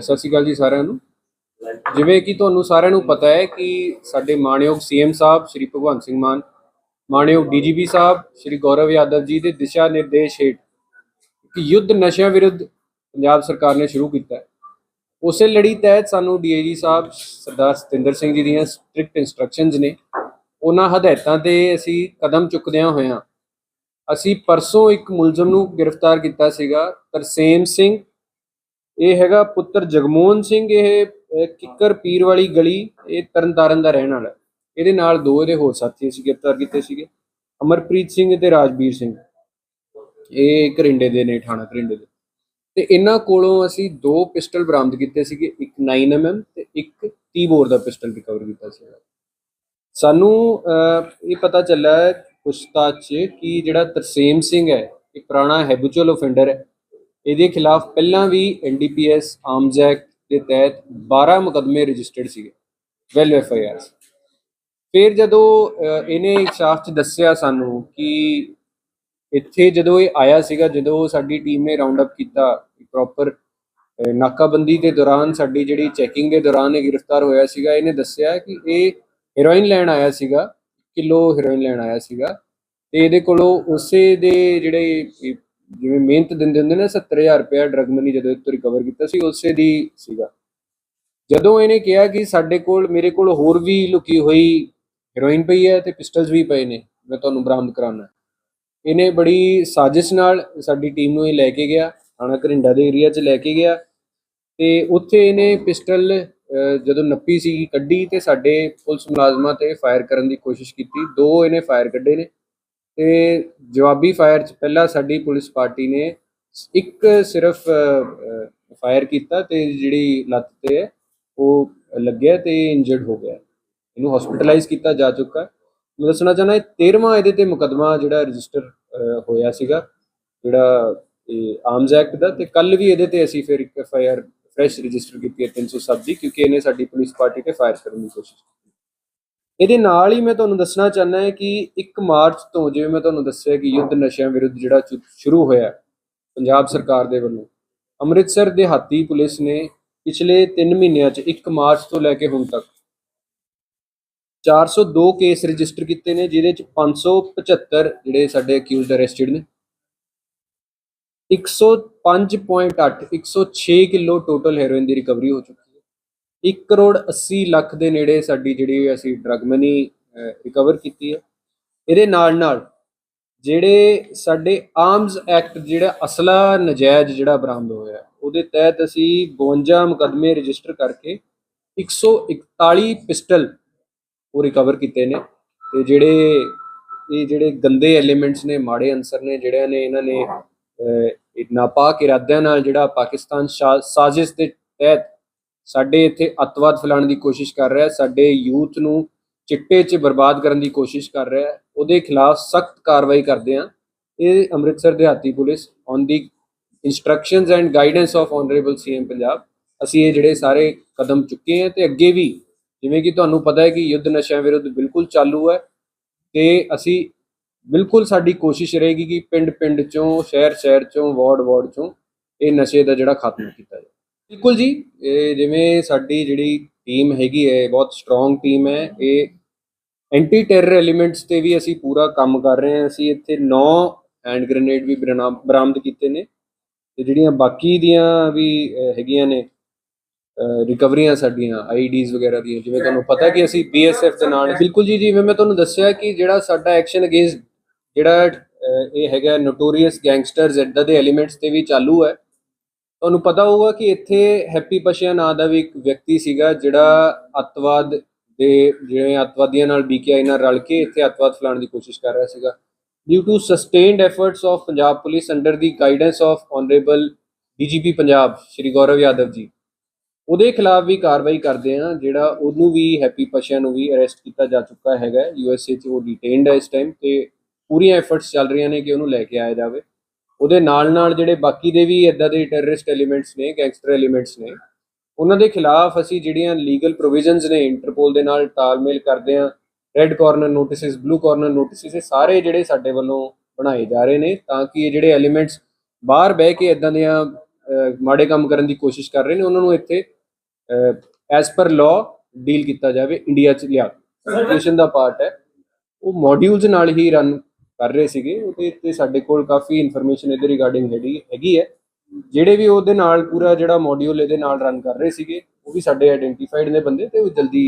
ਸਤਿ ਸ਼੍ਰੀ ਅਕਾਲ ਜੀ ਸਾਰਿਆਂ ਨੂੰ। ਜਿਵੇਂ ਕਿ ਤੁਹਾਨੂੰ ਸਾਰਿਆਂ ਨੂੰ ਪਤਾ ਹੈ ਕਿ ਸਾਡੇ ਮਾਣਯੋਗ ਸੀਐਮ ਸਾਹਿਬ, ਸ਼੍ਰੀ ਭਗਵੰਤ ਸਿੰਘ ਮਾਨ, ਮਾਣਯੋਗ ਡੀਜੀਪੀ ਸਾਹਿਬ, ਸ਼੍ਰੀ ਗੌਰਵ ਯਾਦਵ ਜੀ ਦੇ ਦਿਸ਼ਾ ਨਿਰਦੇਸ਼ ਹੇਠ ਇੱਕ ਯੁੱਧ ਨਸ਼ਿਆਂ ਵਿਰੁੱਧ ਪੰਜਾਬ ਸਰਕਾਰ ਨੇ ਸ਼ੁਰੂ ਕੀਤਾ ਹੈ। ਉਸੇ ਲੜੀ ਤਹਿਤ ਸਾਨੂੰ ਡੀਏਜੀ ਸਾਹਿਬ, ਸਰਦਾਰ ਸਤਿੰਦਰ ਸਿੰਘ ਜੀ ਦੀਆਂ ਸਟ੍ਰਿਕਟ ਇਨਸਟਰਕਸ਼ਨਸ ਨੇ। ਉਹਨਾਂ ਹਦਾਇਤਾਂ ਤੇ ਅਸੀਂ ਕਦਮ ਚੁੱਕਦਿਆਂ ਹੋਇਆਂ ਅਸੀਂ ਪਰਸੋਂ ਇੱਕ ਮੁਲਜ਼ਮ ਨੂੰ ਗ੍ਰਿਫਤਾਰ ਕੀਤਾ ਸੀਗਾ, ਤਰਸੇਮ ਸਿੰਘ ਇਹ ਹੈਗਾ ਪੁੱਤਰ ਜਗਮੋਹਨ ਸਿੰਘ, ਇਹ ਕਿੱਕਰ ਪੀਰ ਵਾਲੀ ਗਲੀ, ਇਹ ਤਰਨਤਾਰਨ ਦਾ ਰਹਿਣ ਵਾਲਾ। ਇਹਦੇ ਨਾਲ ਦੋ ਇਹਦੇ ਹੋਰ ਸਾਥੀ ਅਸੀਂ ਗ੍ਰਿਫਤਾਰ ਕੀਤੇ ਸੀਗੇ। ਅਮਰਪ੍ਰੀਤ ਸਿੰਘ ਤੇ ਰਾਜਵੀਰ ਸਿੰਘ। ਇਹ ਕਰਿੰਡੇ ਦੇ ਨੇ, ਥਾਣਾ ਕਰਿੰਡੇ ਦੇ। ਤੇ ਇਹਨਾਂ ਕੋਲੋਂ ਅਸੀਂ ਦੋ ਪਿਸਟਲ ਬਰਾਮਦ ਕੀਤੇ ਸੀਗੇ, ਇੱਕ 9mm ਤੇ ਇੱਕ 30 ਬੋਰ ਦਾ ਪਿਸਟਲ ਰਿਕਵਰ ਕੀਤਾ ਸੀਗਾ ਸਾਨੂੰ ਇਹ ਪਤਾ ਚੱਲਾ ਹੈ ਪੁੱਛਤਾਛ 'ਚ ਕਿ ਜਿਹੜਾ ਤਰਸੇਮ ਸਿੰਘ ਹੈ, ਇਹ ਪੁਰਾਣਾ ਹੈਬਿਚੁਅਲ ਆਫੈਂਡਰ ਹੈ। ਇਹਦੇ ਖਿਲਾਫ ਪਹਿਲਾਂ ਵੀ ਐਨਡੀਪੀਐਸ ਆਰਮਜ਼ ਐਕਟ ਦੇ ਤਹਿਤ 12 ਮੁਕਦਮੇ ਰਜਿਸਟਰਡ ਸੀਗੇ ਵੈਲ ਐਫ ਫਿਰ ਜਦੋਂ ਇਹਨੇ ਇੱਕ ਸ਼ਾਫਟ ਦੱਸਿਆ ਸਾਨੂੰ ਕਿ ਇੱਥੇ ਜਦੋਂ ਇਹ ਆਇਆ ਸੀਗਾ, ਜਦੋਂ ਸਾਡੀ ਟੀਮ ਨੇ ਰਾਉਂਡ ਅਪ ਕੀਤਾ ਪ੍ਰੋਪਰ ਨਾਕਾਬੰਦੀ ਦੇ ਦੌਰਾਨ, ਸਾਡੀ ਜਿਹੜੀ ਚੈਕਿੰਗ ਦੇ ਦੌਰਾਨ ਇਹ ਗ੍ਰਿਫਤਾਰ ਹੋਇਆ ਸੀਗਾ, ਇਹਨੇ ਦੱਸਿਆ ਕਿ ਇਹ ਹੀਰੋਇਨ ਲੈਣ ਆਇਆ ਸੀਗਾ, ਕਿਲੋ ਹੀਰੋਇਨ ਲੈਣ ਆਇਆ ਸੀਗਾ। ਤੇ ਇਹਦੇ ਕੋਲੋਂ ਉਸੇ ਦੇ ਜਿਹੜੇ ਜਿਵੇਂ ਮਿਹਨਤ ਦਿੰਦੇ ਹੁੰਦੇ ਨੇ 70000 ਰੁਪਇਆ ਡਰਗ ਮਨੀ ਜਦੋਂ ਇਹ ਤੋਂ ਰਿਕਵਰ ਕੀਤਾ ਸੀ, ਉਸੇ ਦੀ ਸੀਗਾ। ਜਦੋਂ ਇਹਨੇ ਕਿਹਾ ਕਿ ਸਾਡੇ ਕੋਲ, ਮੇਰੇ ਕੋਲ ਹੋਰ ਵੀ ਲੁਕੀ ਹੋਈ ਹੈਰੋਇਨ ਪਈ ਹੈ ਤੇ ਪਿਸਟਲਸ ਵੀ ਪਏ ਨੇ, ਮੈਂ ਤੁਹਾਨੂੰ ਬਰਾਮਦ ਕਰਾਉਣਾ। ਇਹਨੇ ਬੜੀ ਸਾਜ਼ਿਸ਼ ਨਾਲ ਸਾਡੀ ਟੀਮ ਨੂੰ ਇਹ ਲੈ ਕੇ ਗਿਆ, ਥਾਣਾ ਘਰਿੰਡਾ ਦੇ ਏਰੀਆ 'ਚ ਲੈ ਕੇ ਗਿਆ ਤੇ ਉੱਥੇ ਇਹਨੇ ਪਿਸਟਲ ਜਦੋਂ ਨੱਪੀ ਸੀ ਕੱਢੀ ਤੇ ਸਾਡੇ ਪੁਲਿਸ ਮੁਲਾਜ਼ਮਾਂ ਤੇ ਫਾਇਰ ਕਰਨ ਦੀ ਕੋਸ਼ਿਸ਼ ਕੀਤੀ। ਦੋ ਇਹਨੇ ਫਾਇਰ ਕੱਢੇ ਨੇ। ਤੇ ਜਵਾਬੀ ਫਾਇਰ 'ਚ ਪਹਿਲਾਂ ਸਾਡੀ ਪੁਲਿਸ ਪਾਰਟੀ ਨੇ ਇੱਕ ਸਿਰਫ ਫਾਇਰ ਕੀਤਾ ਤੇ ਜਿਹੜੀ ਲੱਤ ਤੇ ਉਹ ਲੱਗਿਆ ਤੇ ਇੰਜਰਡ ਹੋ ਗਿਆ। ਇਹਨੂੰ ਹਸਪੀਟਲਾਈਜ਼ ਕੀਤਾ ਜਾ ਚੁੱਕਾ ਮੈਂ ਦੱਸਣਾ ਚਾਹੁੰਦਾ ਇਹ 13ਵਾਂ ਇਹਦੇ ਤੇ ਮੁਕਦਮਾ ਜਿਹੜਾ ਰਜਿਸਟਰ ਹੋਇਆ ਸੀਗਾ, ਜਿਹੜਾ ਇਹ ਆਰਮਜ਼ ਐਕਟ ਦਾ, ਤੇ ਕੱਲ ਵੀ ਇਹਦੇ ਤੇ ਅਸੀਂ ਫਿਰ ਇੱਕ F I R fresh register ਕੀਤੀ ਹੈ 307 ਦੀ, ਕਿਉਂਕਿ ਇਹਨੇ ਸਾਡੀ ਪੁਲਿਸ ਪਾਰਟੀ ਤੇ ਫਾਇਰ ਕਰਨ ਦੀ ਕੋਸ਼ਿਸ਼ ਕੀਤੀ। ਇਹਦੇ ਨਾਲ ਹੀ ਮੈਂ ਤੁਹਾਨੂੰ ਦੱਸਣਾ ਚਾਹੁੰਦਾ ਹਾਂ ਕਿ 1 ਮਾਰਚ ਤੋਂ ਜਿਵੇਂ ਮੈਂ ਤੁਹਾਨੂੰ ਦੱਸਿਆ ਕਿ ਯੁੱਧ ਨਸ਼ਿਆਂ ਵਿਰੁੱਧ ਜਿਹੜਾ ਸ਼ੁਰੂ ਹੋਇਆ ਪੰਜਾਬ ਸਰਕਾਰ ਦੇ ਵੱਲੋਂ, ਅੰਮ੍ਰਿਤਸਰ ਦੇ ਹਾਤੀ ਪੁਲਿਸ ਨੇ ਪਿਛਲੇ 3 ਮਹੀਨਿਆਂ 'ਚ 1 ਮਾਰਚ ਤੋਂ ਲੈ ਕੇ ਹੁਣ ਤੱਕ 402 ਕੇਸ ਰਜਿਸਟਰ ਕੀਤੇ ਨੇ, ਜਿਹਦੇ ਚ 575 ਜਿਹੜੇ ਸਾਡੇ ਅਕਿਊਜ਼ਡ ਅਰੈਸਟਡ ਨੇ 105.8 106 ਕਿਲੋ ਟੋਟਲ ਹੈਰੋਇਨ ਦੀ ਰਿਕਵਰੀ ਹੋ ਚੁੱਕੀ 1 ਕਰੋੜ 80 ਲੱਖ ਦੇ ਨੇੜੇ ਸਾਡੀ ਜਿਹੜੀ ਅਸੀਂ ਡਰਗ ਮਨੀ ਰਿਕਵਰ ਕੀਤੀ ਹੈ। ਇਹਦੇ ਨਾਲ ਨਾਲ ਜਿਹੜੇ ਸਾਡੇ ਆਰਮਸ ਐਕਟ ਜਿਹੜਾ ਅਸਲਾ ਨਜਾਇਜ਼ ਜਿਹੜਾ ਬਰਾਮਦ ਹੋਇਆ, ਉਹਦੇ ਤਹਿਤ ਅਸੀਂ 52 ਮੁਕਦਮੇ ਰਜਿਸਟਰ ਕਰਕੇ 141 ਪਿਸਟਲ ਉਹ ਰਿਕਵਰ ਕੀਤੇ ਨੇ ਤੇ ਜਿਹੜੇ ਇਹ ਜਿਹੜੇ ਗੰਦੇ ਐਲੀਮੈਂਟਸ ਨੇ, ਮਾੜੇ ਅੰਸਰ ਨੇ, ਜਿਹੜਿਆਂ ਨੇ ਇਹਨਾਂ ਨੇ ਨਾਪਾਕ ਇਰਾਦਿਆਂ ਨਾਲ ਜਿਹੜਾ ਪਾਕਿਸਤਾਨ ਸ਼ਾ- ਸਾਜ਼ਿਸ਼ ਦੇ ਤਹਿਤ ਸਾਡੇ ਇੱਥੇ ਅੱਤਵਾਦ ਫੈਲਾਉਣ ਦੀ ਕੋਸ਼ਿਸ਼ ਕਰ ਰਿਹਾ ਹੈ ਸਾਡੇ ਯੂਥ ਨੂੰ ਚਿੱਟੇ 'ਚ ਬਰਬਾਦ ਕਰਨ ਦੀ ਕੋਸ਼ਿਸ਼ ਕਰ ਰਿਹਾ ਹੈ ਉਹਦੇ ਖਿਲਾਫ ਸਖਤ ਕਾਰਵਾਈ ਕਰਦੇ ਆ ਇਹ ਅੰਮ੍ਰਿਤਸਰ ਦਿਹਾਤੀ police on the instructions and guidance of honourable CM Punjab ਅਸੀਂ ਇਹ ਜਿਹੜੇ ਸਾਰੇ ਕਦਮ ਚੁੱਕੇ ਆ ਤੇ ਅੱਗੇ ਵੀ ਜਿਵੇਂ ਕਿ ਤੁਹਾਨੂੰ ਪਤਾ ਹੈ ਕਿ ਯੁੱਧ ਨਸ਼ਿਆਂ ਵਿਰੁੱਧ ਬਿਲਕੁਲ ਚਾਲੂ ਹੈ ਤੇ ਅਸੀਂ ਬਿਲਕੁਲ ਸਾਡੀ ਕੋਸ਼ਿਸ਼ ਰਹੇਗੀ ਕਿ ਪਿੰਡ ਪਿੰਡ ਚੋਂ ਸ਼ਹਿਰ ਸ਼ਹਿਰ ਚੋਂ ਵਾਰਡ ਵਾਰਡ ਚੋਂ ਇਹ ਨਸ਼ੇ ਦਾ ਜਿਹੜਾ ਖਾਤਮਾ ਕੀਤਾ ਜਾਵੇ। ਬਿਲਕੁਲ ਜੀ, ਇਹ ਜਿਵੇਂ ਸਾਡੀ ਜਿਹੜੀ ਟੀਮ ਹੈਗੀ ਹੈ ਬਹੁਤ ਸਟਰੋਂਗ ਟੀਮ ਹੈ, ਇਹ ਐਂਟੀ ਟੈਰਰ ਐਲੀਮੈਂਟਸ ਤੇ ਵੀ ਅਸੀਂ ਪੂਰਾ ਕੰਮ ਕਰ ਰਹੇ ਹਾਂ। ਅਸੀਂ ਇੱਥੇ 9 ਹੈਂਡ ਗ੍ਰੇਨੇਡ ਵੀ ਬਰਾਮ- ਬਰਾਮਦ ਕੀਤੇ ਨੇ ਤੇ ਜਿਹੜੀਆਂ ਬਾਕੀ ਦੀਆਂ ਵੀ ਹੈਗੀਆਂ ਨੇ ਰਿਕਵਰੀਆਂ ਸਾਡੀਆਂ ਆਈਡੀਜ਼ ਵਗੈਰਾ ਦੀਆਂ, ਜਿਵੇਂ ਤੁਹਾਨੂੰ ਪਤਾ ਕਿ ਅਸੀਂ ਬੀਐਸਐਫ ਦੇ ਨਾਲ, ਬਿਲਕੁਲ ਜੀ, ਜਿਵੇਂ ਮੈਂ ਤੁਹਾਨੂੰ ਦੱਸਿਆ ਕਿ ਜਿਹੜਾ ਸਾਡਾ ਐਕਸ਼ਨ ਅਗੇਂਸਟ ਜਿਹੜਾ ਇਹ ਹੈਗਾ ਨੋਟੋਰੀਅਸ ਗੈਂਗਸਟਰਸ ਇਦਾਂ ਦੇ ਐਲੀਮੈਂਟਸ ਤੇ ਵੀ ਚਾਲੂ ਹੈ। ਤੁਹਾਨੂੰ ਪਤਾ ਹੋਊਗਾ ਕਿ ਇੱਥੇ ਹੈਪੀ ਪਸ਼ਿਆ ਨਾਂ ਦਾ ਵੀ ਇੱਕ ਵਿਅਕਤੀ ਸੀਗਾ ਜਿਹੜਾ ਅੱਤਵਾਦ ਦੇ ਜਿਹੜੇ ਅੱਤਵਾਦੀਆਂ ਨਾਲ ਬੀਕੇਆਈ ਨਾਲ ਰਲ ਕੇ ਇੱਥੇ ਅੱਤਵਾਦ ਫੈਲਾਉਣ ਦੀ ਕੋਸ਼ਿਸ਼ ਕਰ ਰਿਹਾ ਸੀਗਾ। Due to sustained efforts of Punjab police under the guidance of honourable DGP Punjab Shri Gaurav Yadav ji ਉਹਦੇ ਖਿਲਾਫ ਵੀ ਕਾਰਵਾਈ ਕਰਦੇ ਆ, ਜਿਹੜਾ ਉਹਨੂੰ ਵੀ ਹੈਪੀ ਪਸ਼ਿਆ ਨੂੰ ਵੀ ਅਰੈਸਟ ਕੀਤਾ ਜਾ ਚੁੱਕਾ ਹੈਗਾ। ਯੂਐਸਏ 'ਚ ਉਹ ਡਿਟੇਨਡ ਹੈ ਇਸ ਟਾਈਮ ਤੇ ਪੂਰੀਆਂ ਐਫਰਟਸ ਚੱਲ ਰਹੀਆਂ ਨੇ ਕਿ ਉਹਨੂੰ ਲੈ ਕੇ ਆਇਆ ਜਾਵੇ। ਉਹਦੇ ਨਾਲ ਨਾਲ ਜਿਹੜੇ ਬਾਕੀ ਦੇ ਵੀ ਇਦਾਂ ਦੇ ਟੈਰਰਿਸਟ ਐਲੀਮੈਂਟਸ ਨੇ ਗੈਂਗਸਟਰ ਐਲੀਮੈਂਟਸ ਨੇ ਉਹਨਾਂ ਦੇ ਖਿਲਾਫ ਅਸੀਂ ਜਿਹੜੀਆਂ ਲੀਗਲ ਪ੍ਰੋਵੀਜ਼ਨਸ ਨੇ ਇੰਟਰਪੋਲ ਦੇ ਨਾਲ ਤਾਲਮੇਲ ਕਰਦੇ ਆ red corner notices blue corner notices ਇਹ ਸਾਰੇ ਜਿਹੜੇ ਸਾਡੇ ਵੱਲੋਂ ਬਣਾਏ ਜਾ ਰਹੇ ਨੇ ਤਾਂ ਕਿ ਇਹ ਜਿਹੜੇ ਐਲੀਮੈਂਟਸ ਬਾਹਰ ਬਹਿ ਕੇ ਇਦਾਂ ਦੀਆਂ ਮਾੜੇ ਕੰਮ ਕਰਨ ਦੀ ਕੋਸ਼ਿਸ਼ ਕਰ ਰਹੇ ਨੇ ਉਹਨਾਂ ਨੂੰ ਇੱਥੇ ਐਸ ਪਰ ਲਾਅ ਡੀਲ ਕੀਤਾ ਜਾਵੇ ਇੰਡੀਆ 'ਚ ਲਿਆ ਐਜੂਕੇਸ਼ਨ ਦਾ ਪਾਰਟ ਹੈ। ਉਹ ਮੋਡਿਊਲਸ ਨਾਲ ਹੀ ਰਨ ਕਰ ਰਹੇ ਸੀਗੇ, ਉਹਦੇ ਤੇ ਸਾਡੇ ਕੋਲ ਕਾਫੀ ਇਨਫੋਰਮੇਸ਼ਨ ਇਹਦੇ ਰਿਗਾਰਡਿੰਗ ਹੈਗੀ ਹੈਗੀ ਹੈ। ਜਿਹੜੇ ਵੀ ਉਹਦੇ ਨਾਲ ਪੂਰਾ ਜਿਹੜਾ ਮੋਡਿਊਲ ਇਹਦੇ ਨਾਲ ਰਨ ਕਰ ਰਹੇ ਸੀਗੇ, ਉਹ ਵੀ ਸਾਡੇ ਆਇਡੈਂਟੀਫਾਈਡ ਨੇ ਬੰਦੇ ਤੇ ਉਹ ਜਲਦੀ